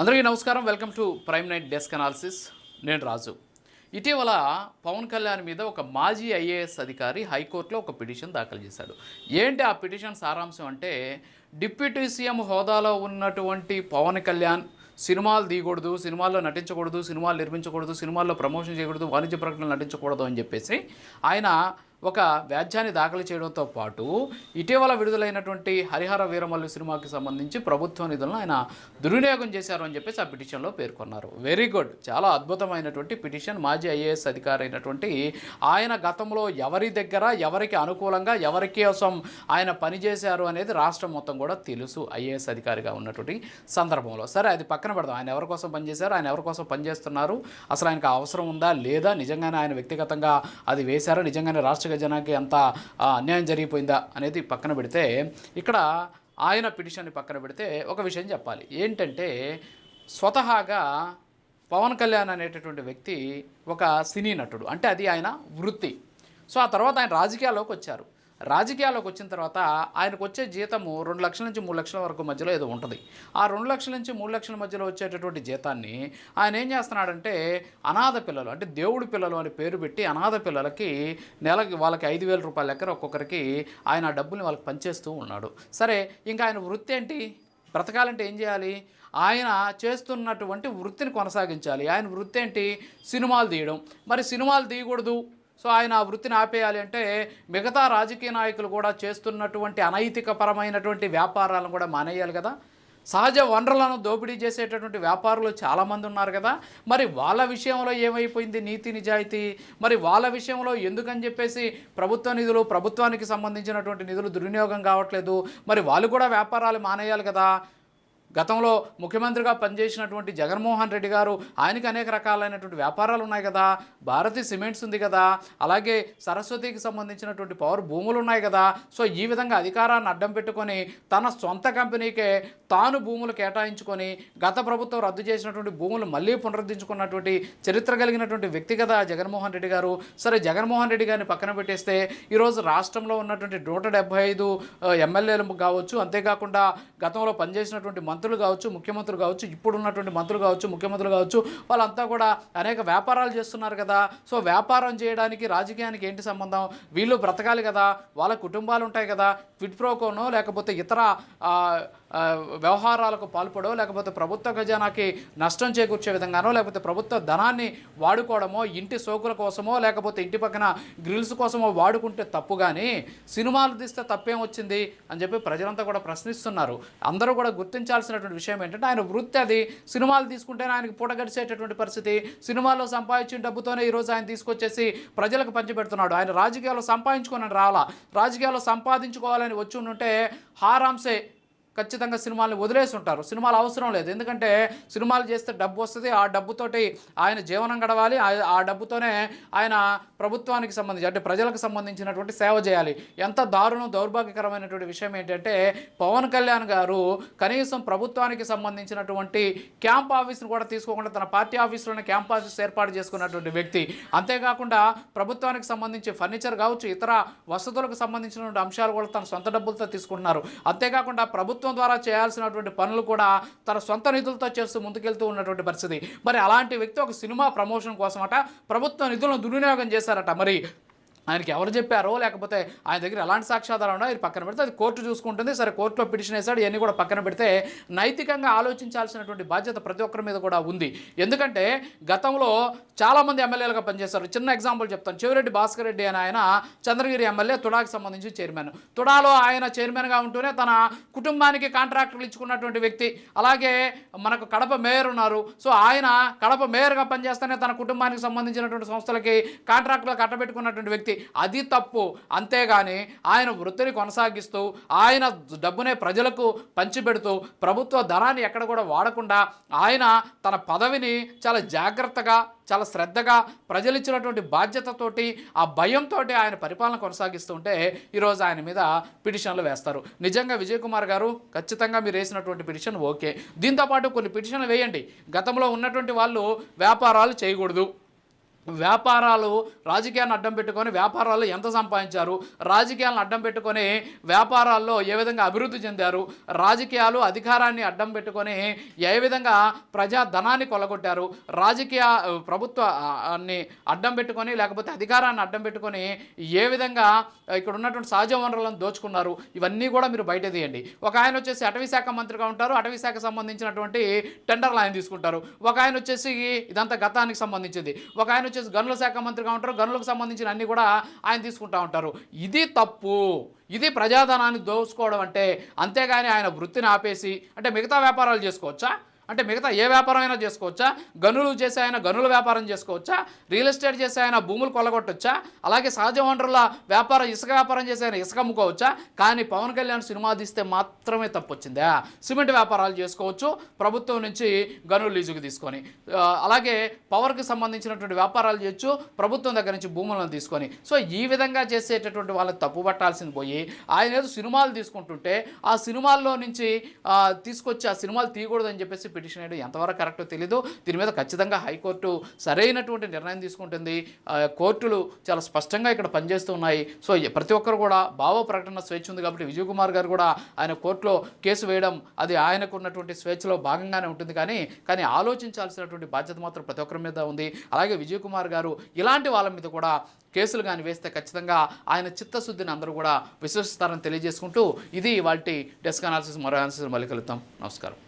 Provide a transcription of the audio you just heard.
అందరికీ నమస్కారం. Welcome to prime night desk analysis. నేను రాజు. ఇటీవల పవన్ కళ్యాణ్ మీద ఒక మాజీ ఐఏఎస్ అధికారి హైకోర్టులో ఒక పిటిషన్ దాఖలు చేశాడు. ఏంటి ఆ పిటిషన్ సారాంశం అంటే డిప్యూటీ సీఎం హోదాలో ఉన్నటువంటి పవన్ కళ్యాణ్ సినిమాలు తీయకూడదు సినిమాల్లో నటించకూడదు సినిమాలు నిర్మించకూడదు సినిమాల్లో ప్రమోషన్ చేయకూడదు వాణిజ్య ప్రకటనలు నటించకూడదు అని చెప్పేసి ఆయన ఒక వ్యాజ్యాన్ని దాఖలు చేయడంతో పాటు ఇటీవల విడుదలైనటువంటి హరిహర వీరమల్లు సినిమాకి సంబంధించి ప్రభుత్వ నిధులను ఆయన దుర్వినియోగం చేశారు అని చెప్పేసి ఆ పిటిషన్లో పేర్కొన్నారు. వెరీ గుడ్ చాలా అద్భుతమైనటువంటి పిటిషన్. మాజీ ఐఏఎస్ అధికారి అయినటువంటి ఆయన గతంలో ఎవరి దగ్గర ఎవరికి అనుకూలంగా ఎవరి కోసం ఆయన పనిచేశారు అనేది రాష్ట్రం మొత్తం కూడా తెలుసు. ఐఏఎస్ అధికారిగా ఉన్నటువంటి సందర్భంలో. సరే అది పక్కన పెడదాం. ఆయన ఎవరి కోసం పనిచేశారు? ఆయన ఎవరి కోసం పనిచేస్తున్నారు? అసలు ఆయనకు అవసరం ఉందా? లేదా? నిజంగానే ఆయన వ్యక్తిగతంగా అది వేశారా? నిజంగానే రాష్ట్ర ఖజానాకి అంత ఎంత అన్యాయం జరిగిపోయిందా అనేది పక్కన పెడితే ఇక్కడ ఆయన పిటిషన్ని పక్కన పెడితే ఒక విషయం చెప్పాలి. ఏంటంటే స్వతహాగా పవన్ కళ్యాణ్ అనేటటువంటి వ్యక్తి ఒక సినీ నటుడు. అంటే అది ఆయన వృత్తి. సో ఆ తర్వాత ఆయన రాజకీయాల్లోకి వచ్చారు. రాజకీయాల్లోకి వచ్చిన తర్వాత ఆయనకు వచ్చే జీతము రెండు లక్షల నుంచి మూడు లక్షల వరకు మధ్యలో ఏదో ఉంటుంది. ఆ రెండు లక్షల నుంచి మూడు లక్షల మధ్యలో వచ్చేటటువంటి జీతాన్ని ఆయన ఏం చేస్తున్నాడంటే అనాథ పిల్లలు అంటే దేవుడి పిల్లలు అని పేరు పెట్టి అనాథ పిల్లలకి నెలకి వాళ్ళకి ఐదు వేల రూపాయల లెక్కన ఒక్కొక్కరికి ఆయన ఆ డబ్బుల్ని వాళ్ళకి పనిచేస్తూ ఉన్నాడు. సరే ఇంకా ఆయన వృత్తి ఏంటి? బ్రతకాలంటే ఏం చేయాలి? ఆయన చేస్తున్నటువంటి వృత్తిని కొనసాగించాలి. ఆయన వృత్తి ఏంటి? సినిమాలు తీయడం. మరి సినిమాలు తీయకూడదు. సో ఆయన ఆ వృత్తిని ఆపేయాలి అంటే మిగతా రాజకీయ నాయకులు కూడా చేస్తున్నటువంటి అనైతిక పరమైనటువంటి వ్యాపారాలను కూడా మానేయాలి కదా. సహజ వనరులను దోపిడీ చేసేటటువంటి వ్యాపారులు చాలామంది ఉన్నారు కదా. మరి వాళ్ళ విషయంలో ఏమైపోయింది నీతి నిజాయితీ? మరి వాళ్ళ విషయంలో ఎందుకని చెప్పేసి ప్రభుత్వ నిధులు ప్రభుత్వానికి సంబంధించినటువంటి నిధులు దుర్వినియోగం కావట్లేదు. మరి వాళ్ళు కూడా వ్యాపారాలు మానేయాలి కదా. గతంలో ముఖ్యమంత్రిగా పనిచేసినటువంటి జగన్మోహన్ రెడ్డి గారు ఆయనకి అనేక రకాలైనటువంటి వ్యాపారాలు ఉన్నాయి కదా భారతి సిమెంట్స్ ఉంది కదా అలాగే సరస్వతికి సంబంధించినటువంటి పవర్ భూములు ఉన్నాయి కదా. సో ఈ విధంగా అధికారాన్ని అడ్డం పెట్టుకొని తన సొంత కంపెనీకే తాను భూములు కేటాయించుకొని గత ప్రభుత్వం రద్దు చేసినటువంటి భూములు మళ్ళీ పునరుద్ధరించుకున్నటువంటి చరిత్ర కలిగినటువంటి వ్యక్తి కదా జగన్మోహన్ రెడ్డి గారు. సరే జగన్మోహన్ రెడ్డి గారిని పక్కన పెట్టేస్తే ఈరోజు రాష్ట్రంలో ఉన్నటువంటి నూట డెబ్బై ఐదు ఎమ్మెల్యేలు కావచ్చు. అంతేకాకుండా గతంలో పనిచేసినటువంటి మంత్రులు కావచ్చు ముఖ్యమంత్రులు కావచ్చు ఇప్పుడు ఉన్నటువంటి మంత్రులు కావచ్చు ముఖ్యమంత్రులు కావచ్చు వాళ్ళంతా కూడా అనేక వ్యాపారాలు చేస్తున్నారు కదా. సో వ్యాపారం చేయడానికి రాజకీయానికి ఏంటి సంబంధం? వీళ్ళు బ్రతకాలి కదా. వాళ్ళ కుటుంబాలు ఉంటాయి కదా. ఫిట్ ప్రోకోనో లేకపోతే ఇతర వ్యవహారాలకు పాల్పడో లేకపోతే ప్రభుత్వ ఖజానాకి నష్టం చేకూర్చే విధంగానో లేకపోతే ప్రభుత్వ ధనాన్ని వాడుకోవడమో ఇంటి సోకుల కోసమో లేకపోతే ఇంటి పక్కన గ్రిల్స్ కోసమో వాడుకుంటే తప్పు కానీ సినిమాలు తీస్తే తప్పేం వచ్చింది అని చెప్పి ప్రజలంతా కూడా ప్రశ్నిస్తున్నారు. అందరూ కూడా గుర్తించాల్సినటువంటి విషయం ఏంటంటే ఆయన వృత్తి అది. సినిమాలు తీసుకుంటేనే ఆయనకి పూట గడిచేటటువంటి పరిస్థితి. సినిమాల్లో సంపాదించిన డబ్బుతోనే ఈరోజు ఆయన తీసుకొచ్చేసి ప్రజలకు పంచిపెడుతున్నాడు. ఆయన రాజకీయాల్లో సంపాదించుకొని రావాలా? రాజకీయాల్లో సంపాదించుకోవాలని వచ్చి ఉంటే హారాంసే ఖచ్చితంగా సినిమాలను వదిలేసి ఉంటారు సినిమాలు అవసరం లేదు. ఎందుకంటే సినిమాలు చేస్తే డబ్బు వస్తుంది. ఆ డబ్బుతోటి ఆయన జీవనం గడవాలి. ఆ- డబ్బుతోనే ఆయన ప్రభుత్వానికి సంబంధించి అంటే ప్రజలకు సంబంధించినటువంటి సేవ చేయాలి. ఎంత దారుణం దౌర్భాగ్యకరమైనటువంటి విషయం ఏంటంటే పవన్ కళ్యాణ్ గారు కనీసం ప్రభుత్వానికి సంబంధించినటువంటి క్యాంప్ ఆఫీస్ను కూడా తీసుకోకుండా తన పార్టీ ఆఫీసులోనే క్యాంప్ ఆఫీస్ ఏర్పాటు చేసుకున్నటువంటి వ్యక్తి. అంతేకాకుండా ప్రభుత్వానికి సంబంధించి ఫర్నిచర్ కావచ్చు ఇతర వసతులకు సంబంధించినటువంటి అంశాలు కూడా తన సొంత డబ్బులతో తీసుకుంటున్నారు. అంతేకాకుండా ప్రభుత్వం ద్వారా చేయాల్సినటువంటి పనులు కూడా తన సొంత నిధులతో చేస్తూ ముందుకెళ్తూ ఉన్నటువంటి పరిస్థితి. మరి అలాంటి వ్యక్తి ఒక సినిమా ప్రమోషన్ కోసమట ప్రభుత్వ నిధులను దుర్వినియోగం చేశారట. మరి ఆయనకి ఎవరు చెప్పారో లేకపోతే ఆయన దగ్గర ఎలాంటి సాక్ష్యాధారం ఉన్నా ఇది పక్కన పెడితే అది కోర్టు చూసుకుంటుంది. సరే కోర్టులో పిటిషన్ వేశాడు ఇవన్నీ కూడా పక్కన పెడితే నైతికంగా ఆలోచించాల్సినటువంటి బాధ్యత ప్రతి ఒక్కరి మీద కూడా ఉంది. ఎందుకంటే గతంలో చాలామంది ఎమ్మెల్యేలుగా పనిచేశారు. చిన్న ఎగ్జాంపుల్ చెప్తాను. చెవిరెడ్డి భాస్కర్ రెడ్డి అని ఆయన చంద్రగిరి ఎమ్మెల్యే తుడాకి సంబంధించి చైర్మన్. తుడాలో ఆయన చైర్మన్గా ఉంటూనే తన కుటుంబానికి కాంట్రాక్టులు ఇచ్చుకున్నటువంటి వ్యక్తి. అలాగే మనకు కడప మేయర్ ఉన్నారు. సో ఆయన కడప మేయర్గా పనిచేస్తేనే తన కుటుంబానికి సంబంధించినటువంటి సంస్థలకి కాంట్రాక్టులు కట్టబెట్టుకున్నటువంటి వ్యక్తి. అది తప్పు. అంతేగాని ఆయన వృత్తిని కొనసాగిస్తూ ఆయన డబ్బునే ప్రజలకు పంచిపెడుతూ ప్రభుత్వ ధనాన్ని ఎక్కడ కూడా వాడకుండా ఆయన తన పదవిని చాలా జాగ్రత్తగా చాలా శ్రద్ధగా ప్రజలు ఇచ్చినటువంటి బాధ్యతతోటి ఆ భయంతో ఆయన పరిపాలన కొనసాగిస్తుంటే ఈరోజు ఆయన మీద పిటిషన్లు వేస్తారు. నిజంగా విజయ్ కుమార్ గారు ఖచ్చితంగా మీరు వేసినటువంటి పిటిషన్ ఓకే. దీంతోపాటు కొన్ని పిటిషన్లు వేయండి. గతంలో ఉన్నటువంటి వాళ్ళు వ్యాపారాలు చేయకూడదు. వ్యాపారాలు రాజకీయాన్ని అడ్డం పెట్టుకొని వ్యాపారాల్లో ఎంత సంపాదించారు? రాజకీయాలను అడ్డం పెట్టుకొని వ్యాపారాల్లో ఏ విధంగా అభివృద్ధి చెందారు? రాజకీయాలు అధికారాన్ని అడ్డం పెట్టుకొని ఏ విధంగా ప్రజా ధనాన్ని కొలగొట్టారు రాజకీయ ప్రభుత్వ ప్రభుత్వాన్ని అడ్డం పెట్టుకొని లేకపోతే అధికారాన్ని అడ్డం పెట్టుకొని ఏ విధంగా ఇక్కడ ఉన్నటువంటి సహజ వనరులను దోచుకున్నారు? ఇవన్నీ కూడా మీరు బయట తీయండి. ఒక ఆయన వచ్చేసి అటవీ శాఖ మంత్రిగా ఉంటారు. అటవీ శాఖ సంబంధించినటువంటి టెండర్లు ఆయన తీసుకుంటారు. ఒక ఆయన వచ్చేసి ఇదంతా గతానికి సంబంధించింది. ఒక ఆయన వచ్చేసి గనుల శాఖ మంత్రిగా ఉంటారు. గనులకు సంబంధించిన అన్ని కూడా ఆయన తీసుకుంటా ఉంటారు. ఇది తప్పు. ఇది ప్రజాధనాన్ని దోచుకోవడం అంటే అంతేగాని ఆయన వృత్తిని ఆపేసి అంటే మిగతా వ్యాపారాలు చేసుకోవచ్చా? అంటే మిగతా ఏ వ్యాపారం అయినా చేసుకోవచ్చా? గనులు చేసే ఆయన గనుల వ్యాపారం చేసుకోవచ్చా? రియల్ ఎస్టేట్ చేసే ఆయన భూములు కొలగొట్టొచ్చా అలాగే సహజ వనరుల వ్యాపారం ఇసుక వ్యాపారం చేసే ఆయన ఇసుక అమ్ముకోవచ్చా? కానీ పవన్ కళ్యాణ్ సినిమా తీస్తే మాత్రమే తప్పు వచ్చిందా సిమెంట్ వ్యాపారాలు చేసుకోవచ్చు ప్రభుత్వం నుంచి గనులు లీజుకు తీసుకొని. అలాగే పవర్కి సంబంధించినటువంటి వ్యాపారాలు చేయొచ్చు ప్రభుత్వం దగ్గర నుంచి భూములను తీసుకొని. సో ఈ విధంగా చేసేటటువంటి వాళ్ళని తప్పు పట్టాల్సింది పోయి ఆయన ఏదో సినిమాలు తీసుకుంటుంటే ఆ సినిమాల్లో నుంచి తీసుకొచ్చి ఆ సినిమాలు తీయకూడదని చెప్పేసి పిటిషన్ వేయడం ఎంతవరకు కరెక్టో తెలీదు. దీని మీద ఖచ్చితంగా హైకోర్టు సరైనటువంటి నిర్ణయం తీసుకుంటుంది. కోర్టులు చాలా స్పష్టంగా ఇక్కడ పనిచేస్తూ ఉన్నాయి. సో ప్రతి ఒక్కరు కూడా భావ ప్రకటన స్వేచ్ఛ ఉంది కాబట్టి విజయ్ కుమార్ గారు కూడా ఆయన కోర్టులో కేసు వేయడం అది ఆయనకు ఉన్నటువంటి స్వేచ్ఛలో భాగంగానే ఉంటుంది కానీ కానీ ఆలోచించాల్సినటువంటి బాధ్యత మాత్రం ప్రతి ఒక్కరి మీద ఉంది. అలాగే విజయ్ కుమార్ గారు ఇలాంటి వాళ్ళ మీద కూడా కేసులు కానీ వేస్తే ఖచ్చితంగా ఆయన చిత్తశుద్ధిని అందరూ కూడా విశ్వసిస్తారని తెలియజేసుకుంటూ ఇది వాళ్ళ డెస్క్ అనాలిసిస్ మరో అనాలిసిస్ మళ్ళీ కలుద్దాం. నమస్కారం.